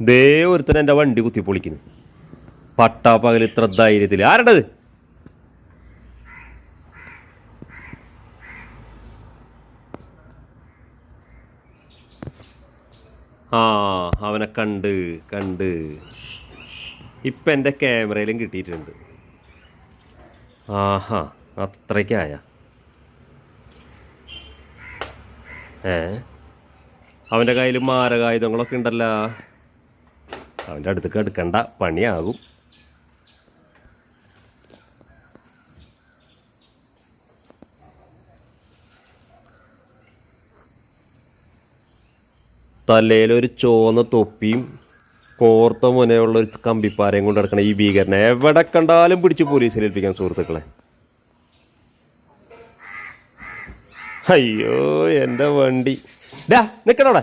ദേ ഒരുത്തൻ എന്റെ വണ്ടി കുത്തി പൊളിക്കുന്നു. പട്ടാപ്പകൽ ഇത്ര ധൈര്യത്തിൽ ആരുടത്? ആ അവനെ കണ്ട് കണ്ട്. ഇപ്പം എന്റെ ക്യാമറയിലും കിട്ടിയിട്ടുണ്ട്. ആഹാ അത്രയ്ക്കായ? ഏ? അവന്റെ കയ്യിൽ മാരകായുധങ്ങളൊക്കെ ഉണ്ടല്ലോ. അവന്റെ അടുത്തേക്ക് എടുക്കേണ്ട പണിയാകും. തലയിലൊരു ചുവന്ന തൊപ്പിയും കോർത്ത മുനയുള്ള ഒരു കമ്പിപ്പാരയും കൊണ്ട് നടക്കണം ഈ ഭീകരനെ എവിടെ കണ്ടാലും പിടിച്ച് പോലീസിൽ ഏൽപ്പിക്കാൻ സുഹൃത്തുക്കളെ. അയ്യോ എന്റെ വണ്ടി. ഡാ നിൽക്കണവിടെ